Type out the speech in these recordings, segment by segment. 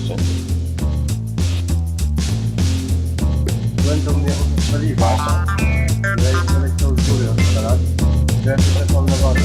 jeszcze. Będą mnie paliwa. Lejcie lekko z góry od teraz. Ja też na wodę.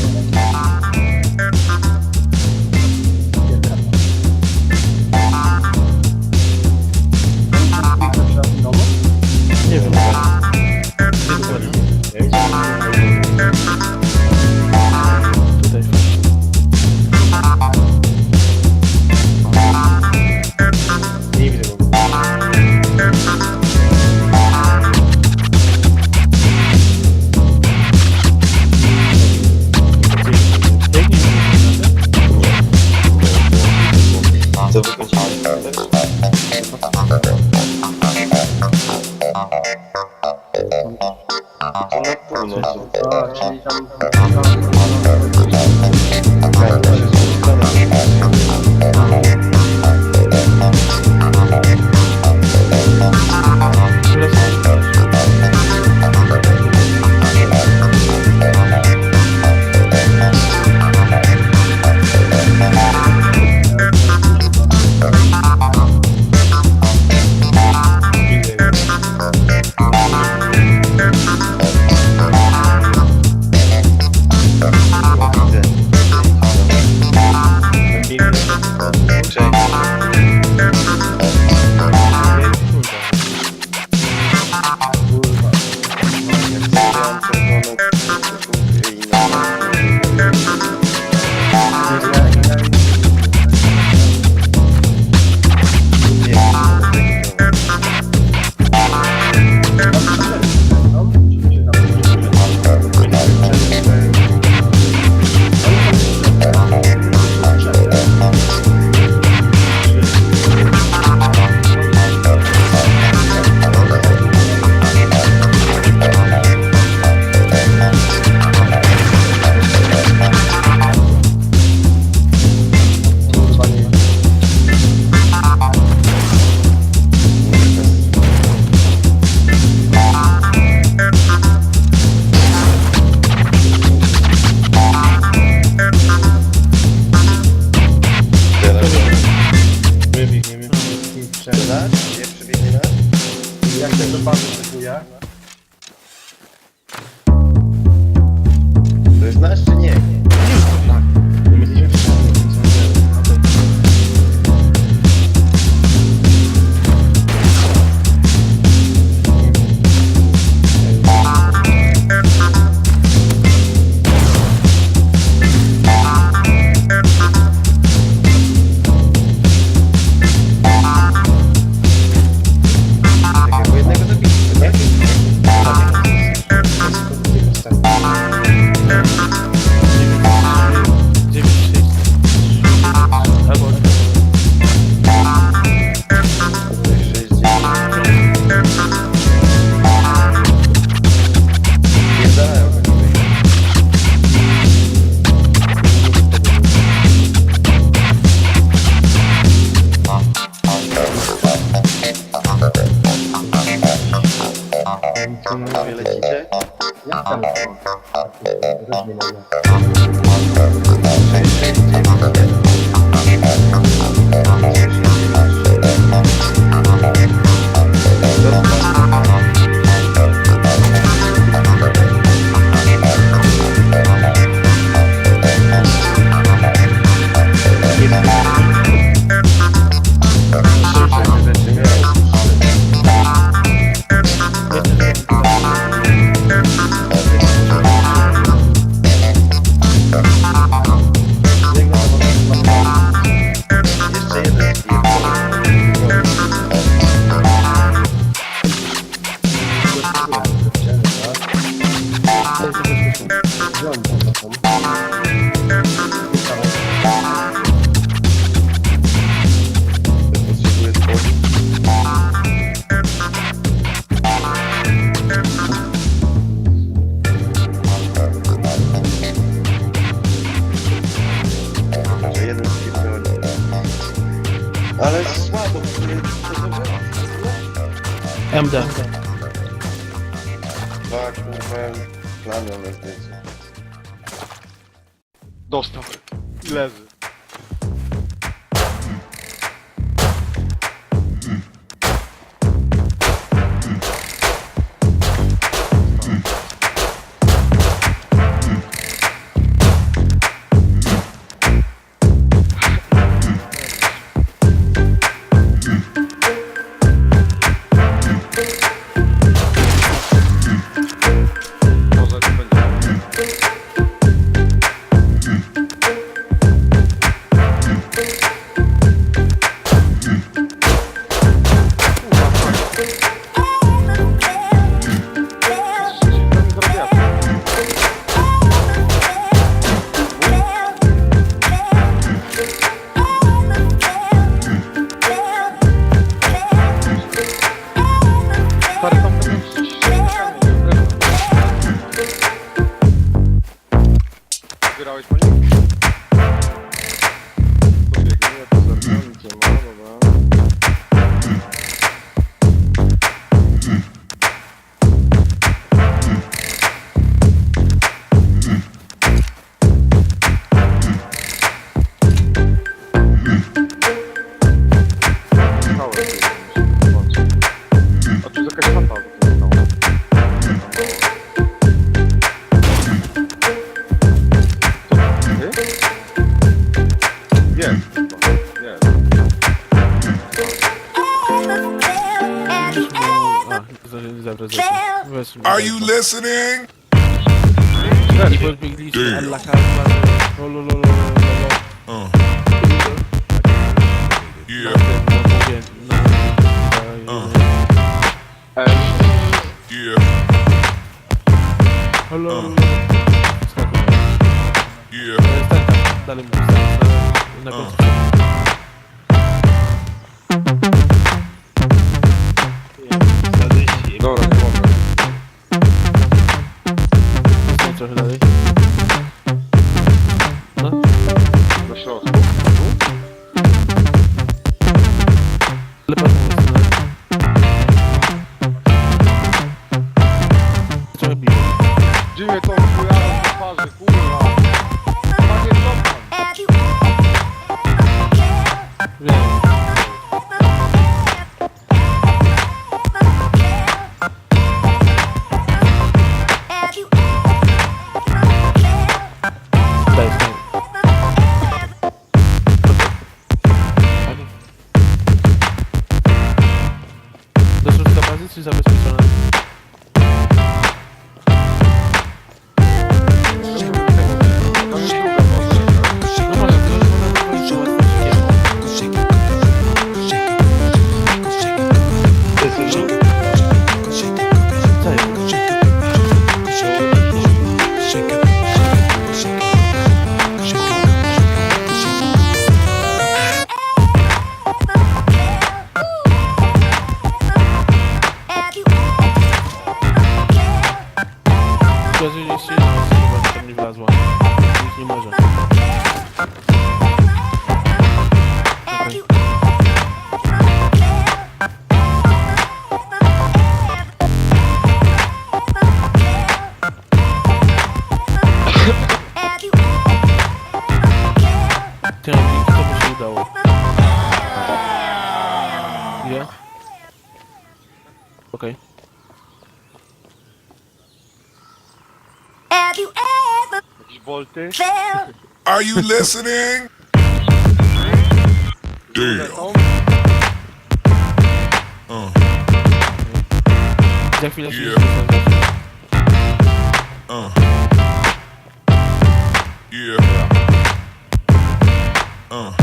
MD. Dwa kurwa plany na. Dostał. Leży. Are you listening? Uh. Yeah. Yeah. Hello. Yeah. Uh. Dziwnie tą chujarą po twarzy, kurwa. Pan? Wiem. Chociaż jeśli jest możliwe, to mnie wlazła. Nikt nie może. Chciałem dzięki Okay. Are you listening? Damn. Uh. Yeah. Uh. Yeah. Uh.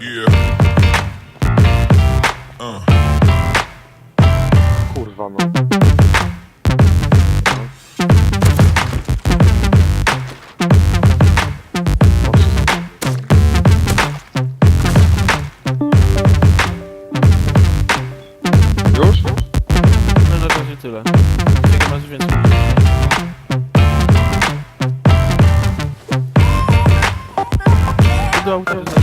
Yeah. Tchauzão.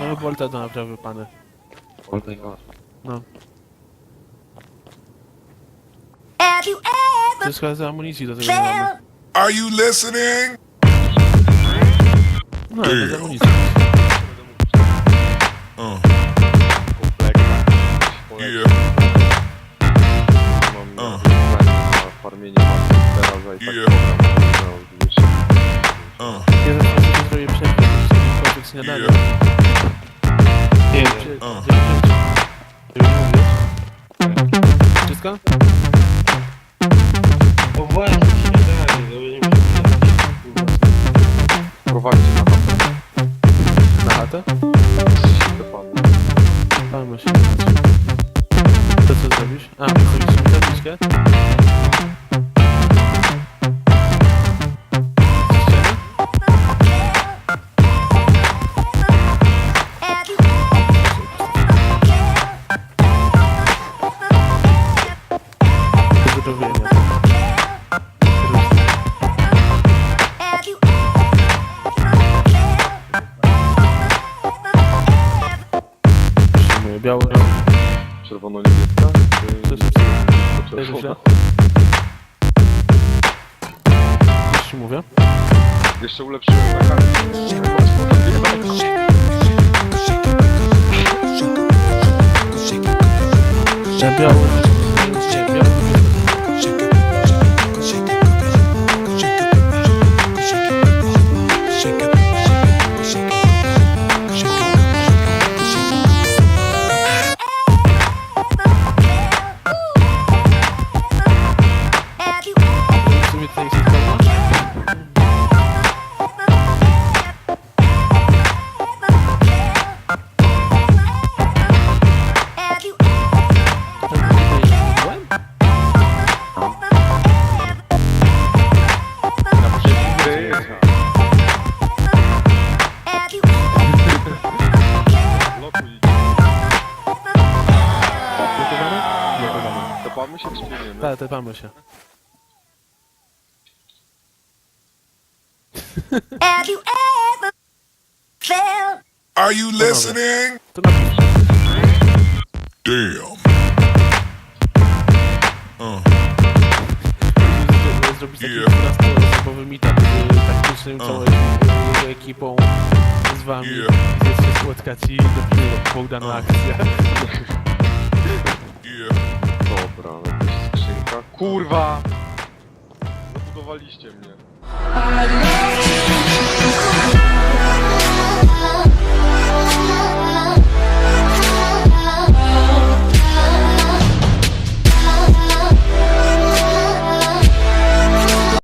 Mamy Volta do naprawy, pany. Volta i koła. No. Have you To ever jest chyba za amunicji do tego nie mamy. felt Are you listening? No, ale bez amunicji. Uh, yeah, Mam Uh. na farmienie masy teraz i tak uh, zaraz sobie zrobię przerwę, żeby jakimkolwiek śniadanie. Nie, Czy- Uh. żeby- mówić. Wszystko? o właśnie, śniadanie, to nie wiem. prowadźcie na chatę. Na chatę? do pana. Palmy się. To co zrobisz? A, zrobisz mi tabliczkę? Już ci mówię. Jeszcze. Topamy się czy biegniemy? Tak, tepamy się. have you ever felt are you listening? To napisz. Damn. Uh, Zrobić taki Yeah. 12-osobowy meetup z taktycznym, Uh. całą jego ekipą, z wami, Yeah. gdzie się spotkać i dopiero Bogdanu Uh. akcja. Dobra, jakaś skrzynka. Kurwa! Zabudowaliście mnie.